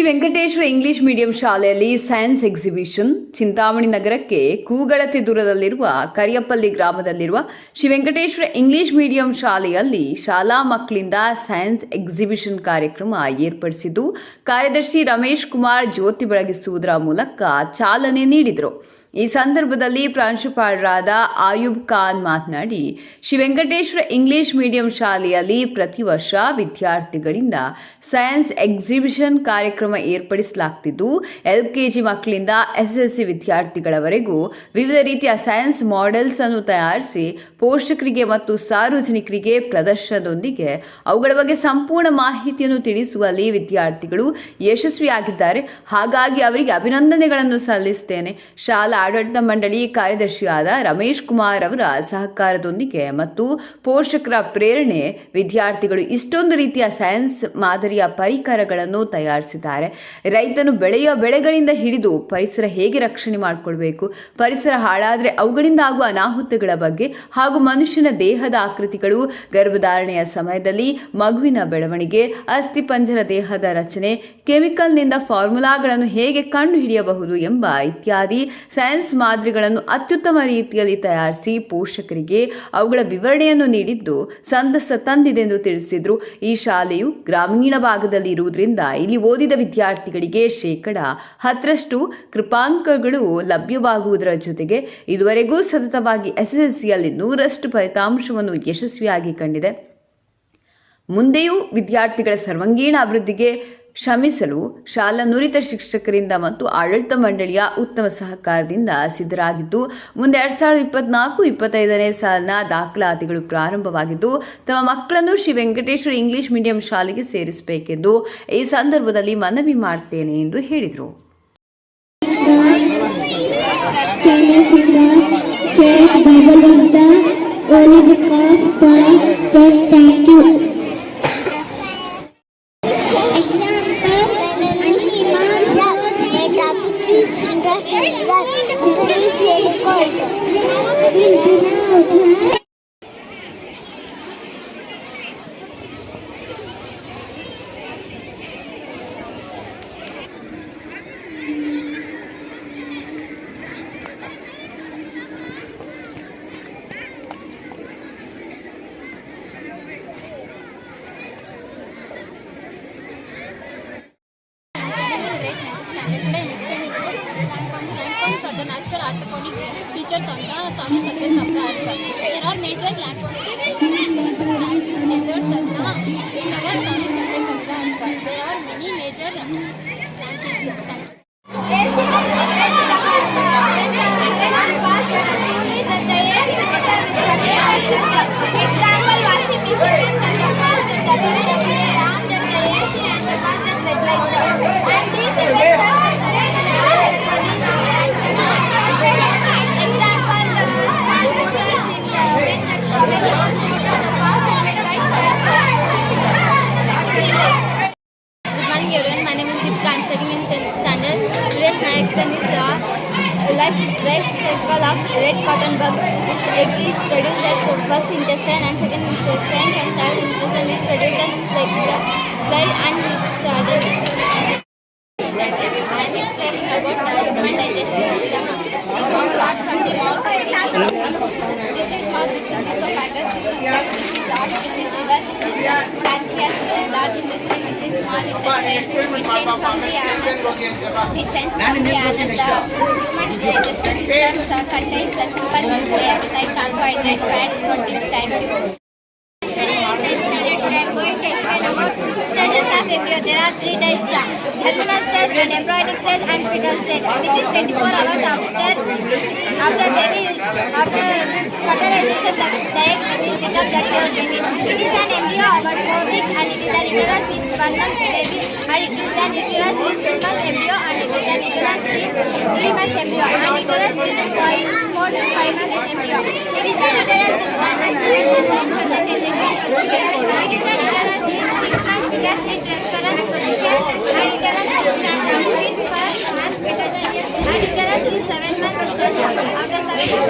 Shri Venkateshwara English medium ಶಾಲೆಯಲ್ಲಿ science exhibition Chintamani ನಗರಕ್ಕೆ ಕೂಗಳತಿ ದೂರದಲ್ಲಿರುವ ಕರಿಯಪ್ಪಲ್ಲಿ ಗ್ರಾಮದಲ್ಲಿರುವ ಶ್ರೀ ವೆಂಕಟೇಶ್ವರ ಇಂಗ್ಲಿಷ್ ಮೀಡಿಯಂ ಶಾಲೆಯಲ್ಲಿ ಶಾಲಾ ಮಕ್ಕಳಿಂದ ಸೈನ್ಸ್ ಎಕ್ಸಿಬಿಷನ್ ಕಾರ್ಯಕ್ರಮ ಏರ್ಪಡಿಸಿದ್ದು, ಕಾರ್ಯದರ್ಶಿ ರಮೇಶ್ ಕುಮಾರ್ ಜ್ಯೋತಿ ಬೆಳಗಿಸುವುದರ ಮೂಲಕ ಚಾಲನೆ ನೀಡಿದರು. ಈ ಸಂದರ್ಭದಲ್ಲಿ ಪ್ರಾಂಶುಪಾಲರಾದ ಆಯುಬ್ ಖಾನ್ ಮಾತನಾಡಿ ಶ್ರೀ ವೆಂಕಟೇಶ್ವರ ಇಂಗ್ಲಿಷ್ ಮೀಡಿಯಂ ಶಾಲೆಯಲ್ಲಿ ಪ್ರತಿ ವರ್ಷ ವಿದ್ಯಾರ್ಥಿಗಳಿಂದ ಸೈನ್ಸ್ ಎಕ್ಸಿಬಿಷನ್ ಕಾರ್ಯಕ್ರಮ ಏರ್ಪಡಿಸಲಾಗ್ತಿದ್ದು ಎಲ್ ಕೆಜಿ ಮಕ್ಕಳಿಂದ ಎಸ್ಎಸ್ಸಿ ವಿದ್ಯಾರ್ಥಿಗಳವರೆಗೂ ವಿವಿಧ ರೀತಿಯ ಸೈನ್ಸ್ ಮಾಡೆಲ್ಸ್ ಅನ್ನು ತಯಾರಿಸಿ ಪೋಷಕರಿಗೆ ಮತ್ತು ಸಾರ್ವಜನಿಕರಿಗೆ ಪ್ರದರ್ಶನದೊಂದಿಗೆ ಅವುಗಳ ಬಗ್ಗೆ ಸಂಪೂರ್ಣ ಮಾಹಿತಿಯನ್ನು ತಿಳಿಸುವಲ್ಲಿ ವಿದ್ಯಾರ್ಥಿಗಳು ಯಶಸ್ವಿಯಾಗಿದ್ದಾರೆ. ಹಾಗಾಗಿ ಅವರಿಗೆ ಅಭಿನಂದನೆಗಳನ್ನು ಸಲ್ಲಿಸುತ್ತೇನೆ ಶಾಲಾ ಆಡಳಿತ ಮಂಡಳಿ ಕಾರ್ಯದರ್ಶಿಯಾದ ರಮೇಶ್ ಕುಮಾರ್ ಅವರ ಸಹಕಾರದೊಂದಿಗೆ ಮತ್ತು ಪೋಷಕರ ಪ್ರೇರಣೆ, ವಿದ್ಯಾರ್ಥಿಗಳು ಇಷ್ಟೊಂದು ರೀತಿಯ ಸೈನ್ಸ್ ಮಾದರಿಯ ಪರಿಕರಗಳನ್ನು ತಯಾರಿಸಿದ್ದಾರೆ. ರೈತನು ಬೆಳೆಯುವ ಬೆಳೆಗಳಿಂದ ಹಿಡಿದು ಪರಿಸರ ಹೇಗೆ ರಕ್ಷಣೆ ಮಾಡಿಕೊಳ್ಬೇಕು, ಪರಿಸರ ಹಾಳಾದರೆ ಅವುಗಳಿಂದ ಆಗುವ ಅನಾಹುತಗಳ ಬಗ್ಗೆ ಹಾಗೂ ಮನುಷ್ಯನ ದೇಹದ ಆಕೃತಿಗಳು, ಗರ್ಭಧಾರಣೆಯ ಸಮಯದಲ್ಲಿ ಮಗುವಿನ ಬೆಳವಣಿಗೆ ಅಸ್ಥಿಪಂಜರ ದೇಹದ ರಚನೆ, ಕೆಮಿಕಲ್ನಿಂದ ಫಾರ್ಮುಲಾಗಳನ್ನು ಹೇಗೆ ಕಂಡುಹಿಡಿಯಬಹುದು ಎಂಬ ಇತ್ಯಾದಿ ಸೈನ್ಸ್ ಮಾದರಿಗಳನ್ನು ಅತ್ಯುತ್ತಮ ರೀತಿಯಲ್ಲಿ ತಯಾರಿಸಿ ಪೋಷಕರಿಗೆ ಅವುಗಳ ವಿವರಣೆಯನ್ನು ನೀಡಿದ್ದು ಸಂತಸ ತಂದಿದೆ ಎಂದು ತಿಳಿಸಿದರು. ಈ ಶಾಲೆಯು ಗ್ರಾಮೀಣ ಭಾಗದಲ್ಲಿ ಇರುವುದರಿಂದ ಇಲ್ಲಿ ಓದಿದ ವಿದ್ಯಾರ್ಥಿಗಳಿಗೆ ಶೇಕಡ ಹತ್ತರಷ್ಟು ಕೃಪಾಂಕಗಳು ಲಭ್ಯವಾಗುವುದರ ಜೊತೆಗೆ ಇದುವರೆಗೂ ಸತತವಾಗಿ ಎಸ್ಎಸ್ಎಲ್ಸಿಯಲ್ಲಿ ನೂರಷ್ಟು ಫಲಿತಾಂಶವನ್ನು ಯಶಸ್ವಿಯಾಗಿ ಕಂಡಿದೆ. ಮುಂದೆಯೂ ವಿದ್ಯಾರ್ಥಿಗಳ ಸರ್ವಾಂಗೀಣ ಅಭಿವೃದ್ಧಿಗೆ ಶ್ರಮಿಸಲು ಶಾಲಾ ನುರಿತ ಶಿಕ್ಷಕರಿಂದ ಮತ್ತು ಆಡಳಿತ ಮಂಡಳಿಯ ಉತ್ತಮ ಸಹಕಾರದಿಂದ ಸಿದ್ಧರಾಗಿದ್ದು, ಮುಂದೆ ಎರಡ್ ಸಾವಿರದ ಇಪ್ಪತ್ನಾಲ್ಕು ಇಪ್ಪತ್ತೈದನೇ ಸಾಲಿನ ದಾಖಲಾತಿಗಳು ಪ್ರಾರಂಭವಾಗಿದ್ದು, ತಮ್ಮ ಮಕ್ಕಳನ್ನು ಶ್ರೀ ವೆಂಕಟೇಶ್ವರ ಇಂಗ್ಲಿಷ್ ಮೀಡಿಯಂ ಶಾಲೆಗೆ ಸೇರಿಸಬೇಕೆಂದು ಈ ಸಂದರ್ಭದಲ್ಲಿ ಮನವಿ ಮಾಡ್ತೇನೆ ಎಂದು ಹೇಳಿದರು. Antes de llegar, antes de are the natural features on the solid surface of the earth. There are major landforms, life, life circle of red cotton bug. This egg is produced at first intestine and second intestine and third intestine is produced as regular the fly and started. I explaining about the human digestive system. It all starts from the mouth this is large intestine. Is small. It sends from the anus. It sends from the human digestive system uh, contains a simple nucleus like carbohydrates, fats, proteins. Stages of embryo. There are three types: terminal stage and embryonic stage and fetal stage. Within 24 hours after after baby After seven months, after seven months.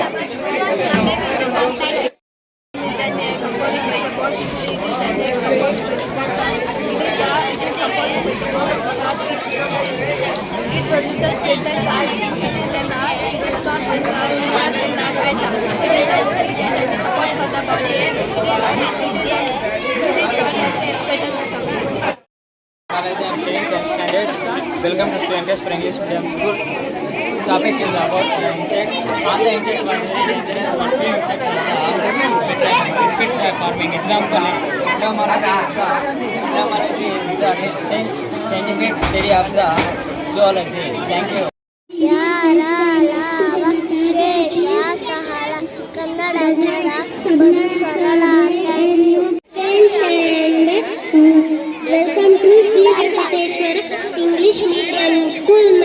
Welcome to Venkatesh English medium school topic is about insect on the insect infect farming example exam అనేది exam అనేది the scientific study of the zoology thank you Kannada Urban Kerala and you welcome to Sri Venkateshwara English Medium School.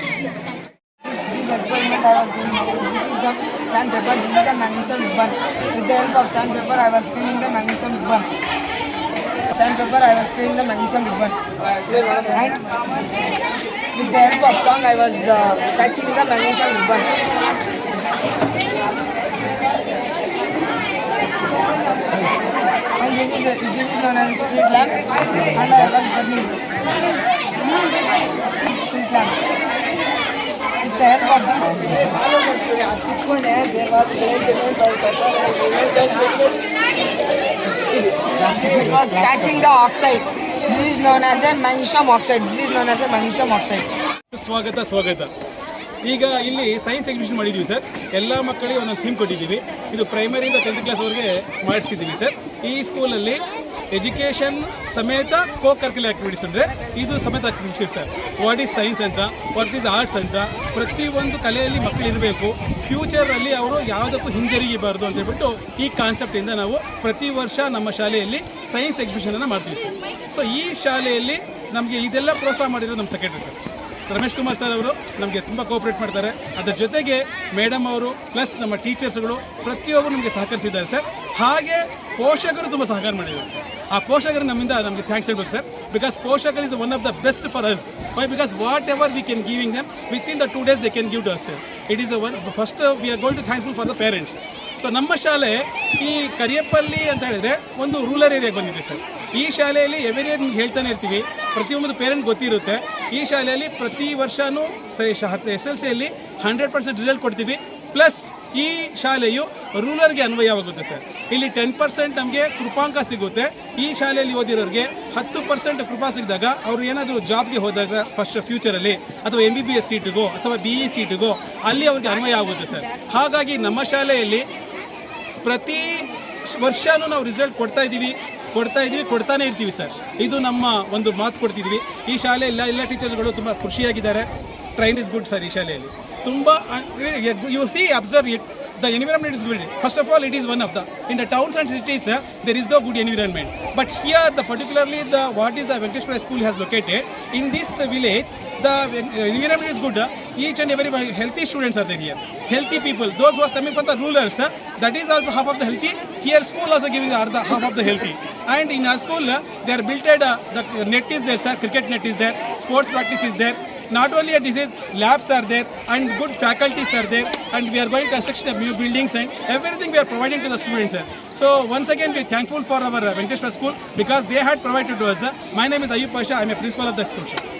This experiment I was doing, this is the sandpaper, this is the magnesium ribbon. With the help of sandpaper, I was cleaning the magnesium ribbon. Sandpaper, I was cleaning the magnesium ribbon. And with the help of tongue, I was uh, catching the magnesium ribbon. And this is, a, this is known as spirit lamp, and I was burning spirit lamp. It was catching the oxide. This is known as a magnesium oxide. This is known as a magnesium oxide. ಸ್ವಾಗತ ಸ್ವಾಗತ ಈಗ ಇಲ್ಲಿ science exhibition ಮಾಡಿದ್ದೀವಿ sir ಎಲ್ಲ ಮಕ್ಕಳಿಗೆ ಒಂದೊಂದು theme ಕೊಟ್ಟಿದ್ದೀವಿ ಇದು ಪ್ರೈಮರಿಯಿಂದ ಟೆಂತ್ ಕ್ಲಾಸ್ವರೆಗೆ ಮಾಡಿಸಿದ್ದೀವಿ ಸರ್ ಈ ಸ್ಕೂಲಲ್ಲಿ ಎಜುಕೇಷನ್ ಸಮೇತ ಕೋ ಕರಿಕ್ಯುಲರ್ ಆಕ್ಟಿವಿಟೀಸ್ ಅಂದರೆ ಇದು ಸಮೇತ activities sir. What is science ಅಂತ ವಾಟ್ ಈಸ್ ಆರ್ಟ್ಸ್ ಅಂತ ಪ್ರತಿಯೊಂದು ಕಲೆಯಲ್ಲಿ ಮಕ್ಕಳು ಇರಬೇಕು. ಫ್ಯೂಚರಲ್ಲಿ ಅವರು ಯಾವುದಕ್ಕೂ ಹಿಂಜರಿಗಿಬಾರ್ದು ಅಂತ ಹೇಳ್ಬಿಟ್ಟು ಈ ಕಾನ್ಸೆಪ್ಟಿಂದ ನಾವು ಪ್ರತಿ ವರ್ಷ ನಮ್ಮ ಶಾಲೆಯಲ್ಲಿ ಸೈನ್ಸ್ ಎಕ್ಸಿಬಿಷನನ್ನು ಮಾಡ್ತೀವಿ ಸರ್. ಸೊ ಈ ಶಾಲೆಯಲ್ಲಿ ನಮಗೆ ಇದೆಲ್ಲ ಪ್ರೋತ್ಸಾಹ ಮಾಡಿರೋದು ನಮ್ಮ secretary sir. Ramesh Kumar sir ಅವರು ನಮಗೆ ತುಂಬ ಕೋಆಪ್ರೇಟ್ ಮಾಡ್ತಾರೆ. ಅದರ ಜೊತೆಗೆ ಮೇಡಮ್ ಅವರು ಪ್ಲಸ್ ನಮ್ಮ ಟೀಚರ್ಸ್ಗಳು ಪ್ರತಿಯೊಬ್ಬರು ನಮಗೆ ಸಹಕರಿಸಿದ್ದಾರೆ ಸರ್. ಹಾಗೆ ಪೋಷಕರು ತುಂಬ ಸಹಕಾರ ಮಾಡಿದ್ದಾರೆ ಸರ್. ಆ ಪೋಷಕರು ನಮ್ಮಿಂದ ನಮಗೆ ಥ್ಯಾಂಕ್ಸ್ ಹೇಳ್ಬೇಕು sir. Because ಪೋಷಕರ್ is one of the best for us why because whatever we can giving them within the two days they can give to us sir it is one first we are going to thanksful for the parents so ನಮ್ಮ ಶಾಲೆ ಈ ಕರಿಯಪ್ಪಲ್ಲಿ ಅಂತ ಹೇಳಿದ್ರೆ ಒಂದು rural ಏರಿಯಾಗೆ ಬಂದಿದೆ sir ಈ ಶಾಲೆಯಲ್ಲಿ every year ನಿಮ್ಗೆ ಹೇಳ್ತಾನೆ ಇರ್ತೀವಿ ಪ್ರತಿಯೊಂದು ಪೇರೆಂಟ್ ಗೊತ್ತಿರುತ್ತೆ. ಈ ಶಾಲೆಯಲ್ಲಿ ಪ್ರತಿ ವರ್ಷವೂ ಎಸ್ ಎಲ್ ಸಿಯಲ್ಲಿ ಹಂಡ್ರೆಡ್ ಪರ್ಸೆಂಟ್ ರಿಸಲ್ಟ್ ಕೊಡ್ತೀವಿ. ಪ್ಲಸ್ ಈ ಶಾಲೆಯು ರೂರಲ್ಗೆ ಅನ್ವಯವಾಗುತ್ತೆ ಸರ್. ಇಲ್ಲಿ ಟೆನ್ ಪರ್ಸೆಂಟ್ ನಮಗೆ ಕೃಪಾಂಕ ಸಿಗುತ್ತೆ. ಈ ಶಾಲೆಯಲ್ಲಿ ಓದಿರೋರಿಗೆ ಹತ್ತು ಪರ್ಸೆಂಟ್ ಕೃಪಾ ಸಿಕ್ಕಿದಾಗ ಅವರು ಏನಾದರೂ ಜಾಬ್ಗೆ ಹೋದಾಗ ಫಸ್ಟ್ ಫ್ಯೂಚರಲ್ಲಿ ಅಥವಾ ಎಂ ಬಿ ಬಿ ಎಸ್ ಸೀಟಿಗೋ ಅಥವಾ ಬಿ ಇ ಸೀಟಿಗೋ ಅಲ್ಲಿ ಅವ್ರಿಗೆ ಅನ್ವಯ ಆಗುತ್ತೆ ಸರ್. ಹಾಗಾಗಿ ನಮ್ಮ ಶಾಲೆಯಲ್ಲಿ ಪ್ರತಿ ವರ್ಷನೂ ನಾವು ರಿಸಲ್ಟ್ ಕೊಡ್ತಾ ಇದ್ದೀವಿ ಕೊಡ್ತಾ ಇದ್ದೀವಿ, ಕೊಡ್ತಾನೆ ಇರ್ತೀವಿ ಸರ್. ಇದು ನಮ್ಮ ಒಂದು ಮಾತು ಕೊಡ್ತಿದ್ದೀವಿ. ಈ ಶಾಲೆ ಎಲ್ಲ ಎಲ್ಲ ಟೀಚರ್ಸ್ಗಳು ತುಂಬ ಖುಷಿಯಾಗಿದ್ದಾರೆ. ಟ್ರೈನ್ ಇಸ್ ಗುಡ್ ಸರ್ ಈ ಶಾಲೆಯಲ್ಲಿ. ತುಂಬ you see observe it the environment is good first of all it is one of the in the towns and cities there is the good environment but here the particularly the what is the Venkateshwara school has located in this village the environment is good. Each and every healthy students are there here. Healthy people. Those who are coming from the rulers, uh, that is also half of the healthy. Here school also giving the other half of the healthy. And in our school, uh, they are built at uh, the net is there, sir. Cricket net is there. Sports practice is there. Not only this is labs are there and good faculties are there and we are going to construct of new buildings and everything we are providing to the students sir. So once again we are thankful for our uh, Venkateshwar school because they had provided to us. uh, My name is Ayub Pasha. I am a principal of the school. sir.